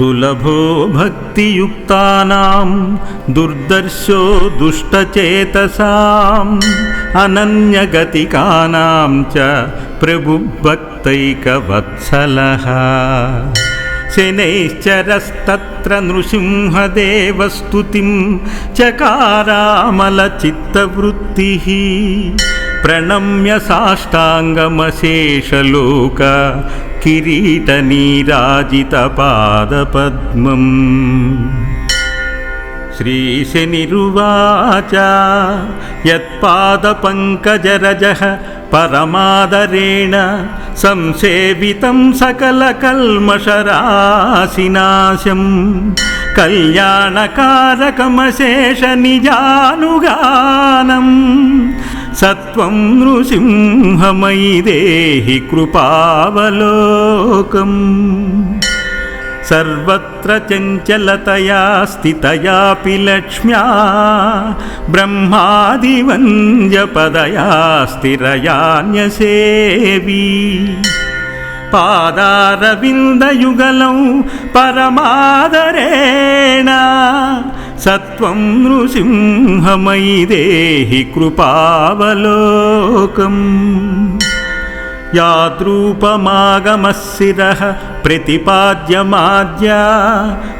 సులభో భక్తియుక్తానాం దుర్దర్శో దుష్టచేతసాం అనన్యగతికానాం చ ప్రభుభక్తైకవత్సలः శనైశ్చరస్తత్ర నృసింహదేవస్తుతిం చకారామలచిత్తవృత్తిः प्रणम्य साष्टाङ्गमशेषलोक किरीटनीराजितपादपद्मम्। श्रीशनिरुवाच यत्पादपङ्कजरजः परमादरेण संसेवितं सकलकल्मषराशिनाशम्। कल्याणकारकमशेषनिजानुगानम्। సత్వం నృసింహమైదేహి కృపావలోకం. సర్వత్ర చంచలతయా స్థితయాపి లక్ష్మ్యా బ్రహ్మాదివంజపదయా స్థిరయాన్యసేవీ. పాదారవిందయుగలం పరమాదరేణ సత్వం నృసింహమైదేహి కృపావలోకం. యాద్రూపమాగమశిర ప్రతిపాద్యమాద్యా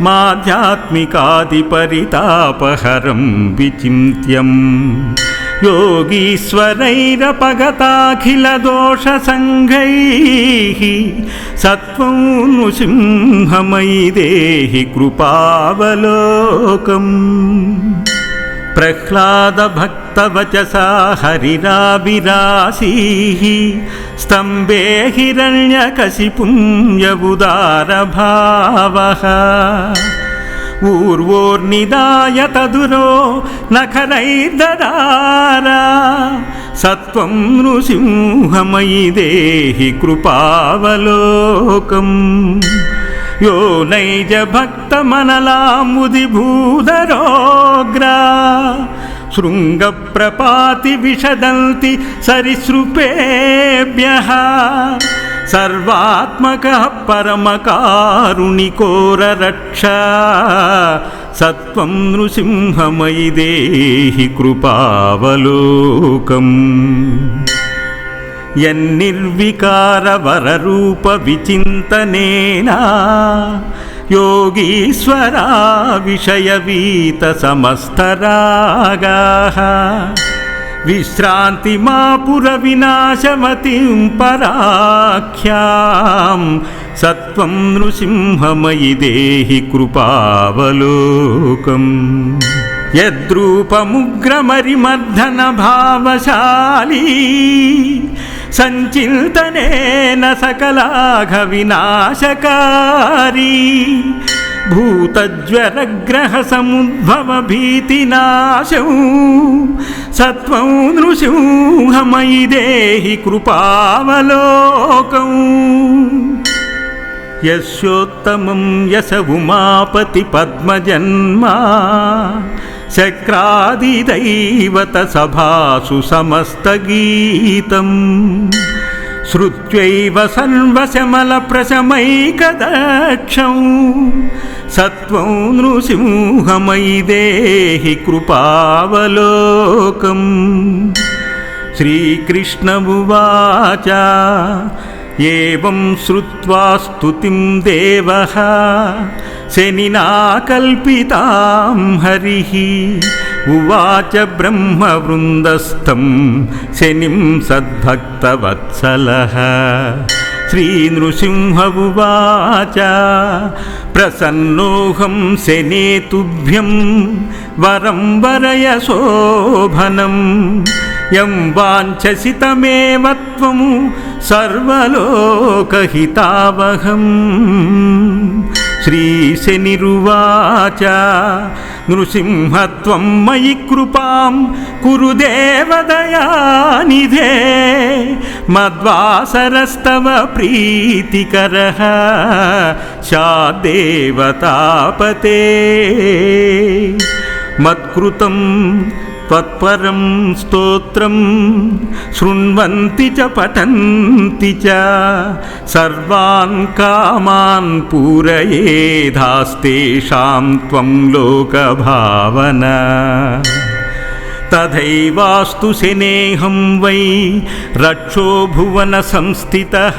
మాధ్యాత్మికాదిపరితాపహరం విచింత్యం. योगीश्वरैरपगताखिलदोषसङ्घैः सत्त्वं नृसिंहमयि देहि कृपावलोकम् प्रह्लादभक्तवचसा हरिराविरासीः स्तम्भे हिरण्यकशिपुं यबुदारभावः ऊर्वोर्निदाय तदुरो नखरैर्ददारा सत्त्वं नृसिंहमयि देहि कृपावलोकम् यो नैजभक्तमनलामुदिभूधरोग्रा शृङ्गप्रपाति विशदन्ति सरिसृपेभ्यः सर्वात्मकः परमकारुणिकोररक्षा सत्त्वं नृसिंहमयि देहि कृपावलोकम् यन्निर्विकारवररूपविचिन्तनेन योगीश्वरा विषयवीतसमस्तरागाः విశ్రాంతి మాపుర వినాశమతి పరాఖ్యాం. సత్వం నృసింహమయి దేహి కృపావలోకం. యద్రూపముగ్రమరి మర్ధన భావశాలి సంచింతనేన సకలాఘ వినాశకారీ. भूतज्वरग्रहसमुद्भवभीतिनाशौ सत्त्वं नृसिंहमयि देहि कृपावलोकम् यस्योत्तमं यश उमापतिपद्मजन्मा शक्रादिदैवतसभासु समस्तगीतम् श्रुत्वैव सर्वशमलप्रशमैकदक्षं सत्त्वं नृसिंहमयि देहि कृपावलोकम् श्रीकृष्णमुवाच एवं श्रुत्वा स्तुतिं देवः शनिना कल्पितां हरिः ఉవాచ బ్రహ్మవృందస్థం శనిం సద్భక్తవత్సల. శ్రీనృసింహ ఉవాచ ప్రసన్నోహం శనేతుభ్యం వరం వరయ శోభనం. యం వాంఛసి తమేవ త్వము श्रीशनिरुवाच नृसिंहत्वं मयि कृपां कुरु देवदयानिधे मद्वासरस्तव प्रीतिकरः स्याद्देवतापते मत्कृतं त्वत्परं स्तोत्रं शृण्वन्ति च पठन्ति च। सर्वान् कामान् पूरयेधास्तेषां त्वं लोकभावना। तथैवास्तु शनेऽहं वै रक्षो भुवनसंस्थितः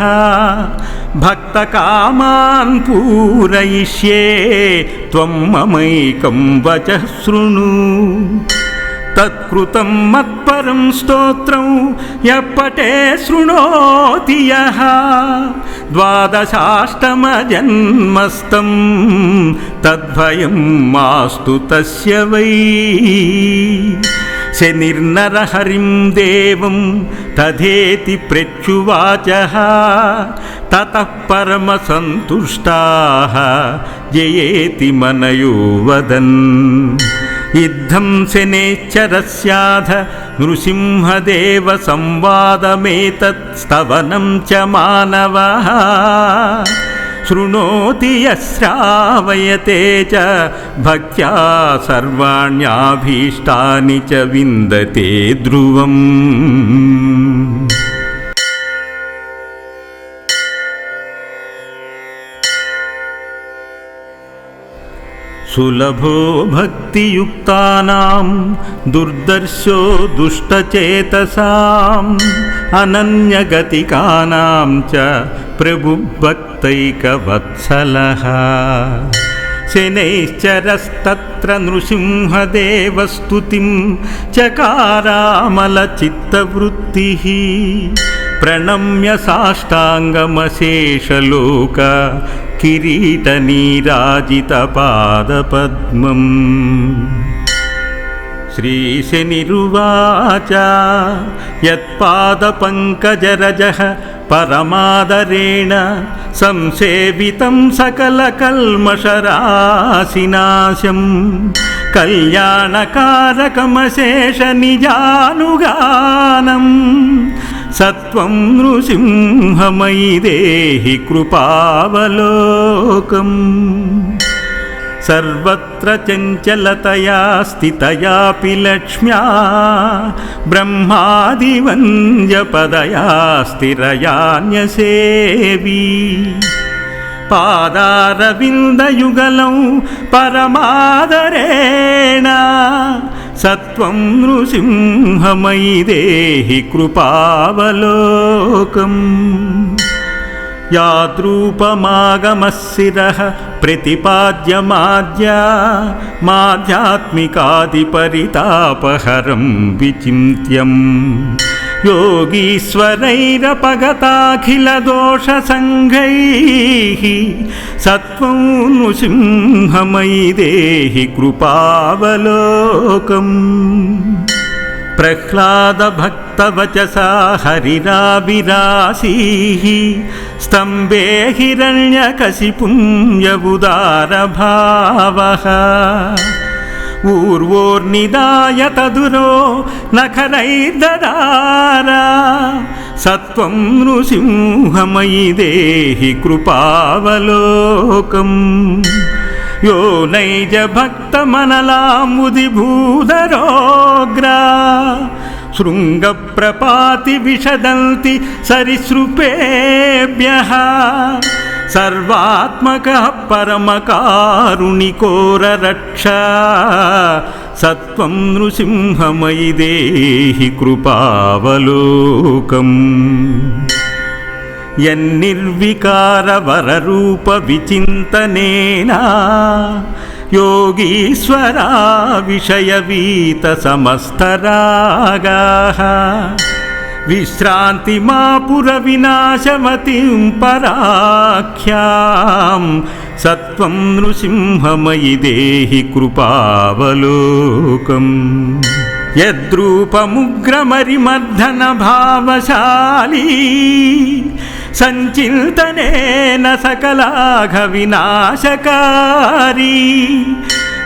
भक्तकामान् पूरयिष्ये त्वं ममैकं वचः शृणु తత్కృతం మత్పరం స్తోత్రం ఎప్పటే శృణోతి ద్వాదశాష్టమజన్మస్తం తద్భయం మాస్తు తస్య వై శనిర్నర హరిం దేవం తథేతి ప్రత్యువాచ తత పరమసంతుష్టా జయేతి మనయో వదన్ धं शिनेश्चरस्याध नृसिंहदेवसंवादमेतत्स्तवनं च मानवः। शृणोति यश्रावयते च भक्त्या सर्वाण्याभीष्टानि च विन्दते ध्रुवम्। सुलभो भक्तियुक्तानां दुर्दर्शो दुष्टचेतसाम् अनन्यगतिकानां च प्रभुभक्तैकवत्सलः। शनैश्चरस्तत्र नृसिंहदेवस्तुतिं चकारामलचित्तवृत्तिः प्रणम्य साष्टाङ्गमशेषलोक किरीटनीराजितपादपद्मम् श्रीशनिरुवाच यत्पादपङ्कजरजः परमादरेण संसेवितं सकलकल्मषराशिनाशं कल्याणकारकमशेषनिजानुगानम् సత్వం నృసింహమైదేహి కృపావలోకం. సర్వత్ర చంచలతయా స్థితయాపి లక్ష్మ్యా బ్రహ్మాదివంజపదయా స్థిరయాన్యసేవీ. పాదారవిందయుగలం పరమాదరేణ సత్వం నృసింహమైదేహి కృపావలోకం. యాద్రూపమాగమశిర ప్రతిపాద్యమాద్యా మాధ్యాత్మికాదిపరితాపహరం విచింత్యం. योगीश्वरैरपगताखिलदोषसङ्घैः सत्त्वं नृसिंहमयि देहि कृपावलोकम् प्रह्लादभक्तवचसा हरिराविरासीः स्तम्भे हिरण्यकशिपुं यबुदारभावः పూర్వోర్నిదాయ తదురో నఖరైర్దదారా సత్వం నృసింహమయి దేహి కృపావలోకం. యో నైజ భక్త మనలాముది భూధరోగ్రా. శృంగ ప్రపాతి విషదంతి సరిసృపేభ్య. विशदन्ति सरिसृपेभ्यः सर्वात्मकः परमकारुणिकोररक्षा सत्त्वं नृसिंहमयि देहि कृपावलोकम् यन्निर्विकारवररूपविचिन्तनेन योगीश्वरा विषयवीतसमस्तरागाः విశ్రాంతి మా పుర వినాశమతిం పరాఖ్యాం. సత్వం నృసింహమయి దేహి కృపావలోకం. యద్రూపముగ్రమరిమర్ధన భావశాలీ సంచింతనేన సకలాఘ వినాశకారీ.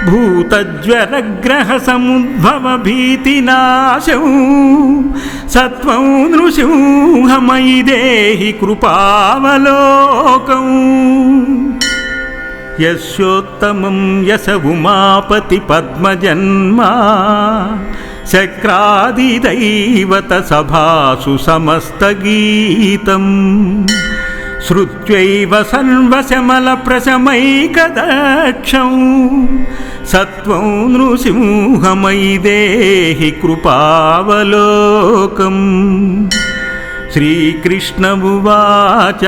भूतज्वरग्रहसमुद्भवभीतिनाशौ सत्त्वं नृसिंहमयि देहि कृपावलोकौ यस्योत्तमं यस उमापतिपद्मजन्मा शक्रादिदैवतसभासु समस्तगीतम् श्रुत्वैव सर्वशमलप्रशमैकदक्षं सत्त्वं नृसिंहमयि देहि कृपावलोकम् श्रीकृष्णमुवाच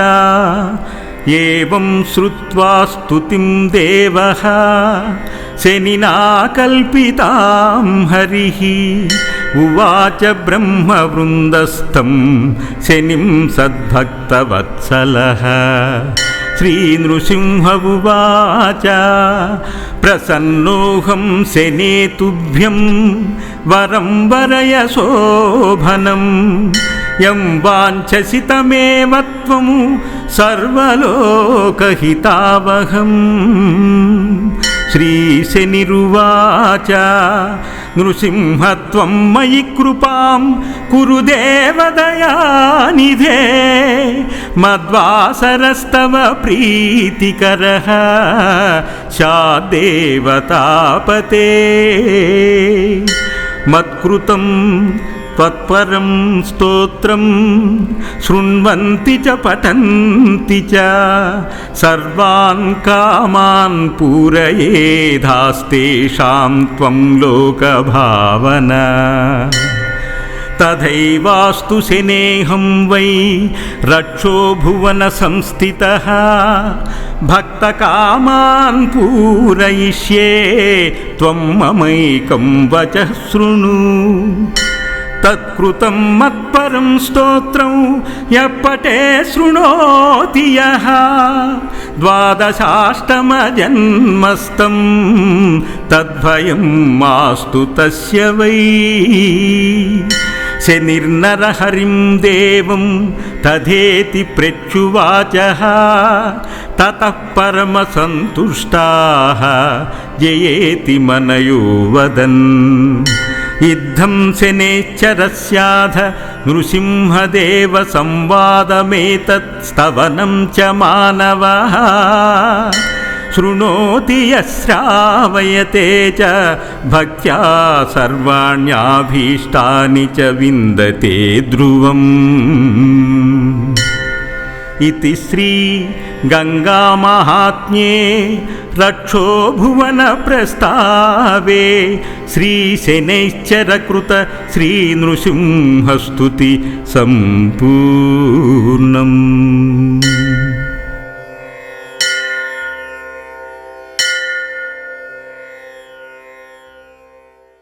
एवं श्रुत्वा स्तुतिं देवः శనినా కల్పితాం హరి ఉవాచ బ్రహ్మవృందస్థం శనిం సద్భక్తవత్సల. శ్రీనృసింహ ఉవాచ ప్రసన్నోహం శనేతుభ్యం వరం వరయ శోభనం. యం వాంఛసి తమేవ త్వము श्रीशनिरुवाच नृसिंहत्वं मयि कृपां कुरु देवदयानिधे मद्वासरस्तव प्रीतिकरः शादेवतापते मत्कृतं त्वत्परं स्तोत्रं शृण्वन्ति च पठन्ति च सर्वान् कामान् पूरयेधास्तेषां त्वं लोकभावना तथैवास्तु शनेऽहं वै रक्षो भुवनसंस्थितः भक्तकामान् पूरयिष्ये त्वं ममैकं वचः शृणु తత్కృతం మత్పరం స్తోత్రం ఎప్పటే శృణోతి ద్వాదశాష్టమజన్మస్తం తద్భయం మాస్తు తస్య వై శనిర్నర హరిం దేవం తథేతి ప్రత్యువాచ తత పరమసంతుష్టా జయేతి మనయో వదన్ इद्धं शनेश्चरस्याध नृसिंहदेव संवादमेतत् स्तवनं च मानवः शृणोति यश्रावयते च भक्त्या सर्वाण्यभीष्टानि च विन्दते ध्रुवम् इति श्रीगङ्गामाहात्म्ये रक्षो भुवनप्रस्तावे श्रीशनैश्चरकृत श्रीनृसिंहस्तुति सम्पूर्णम्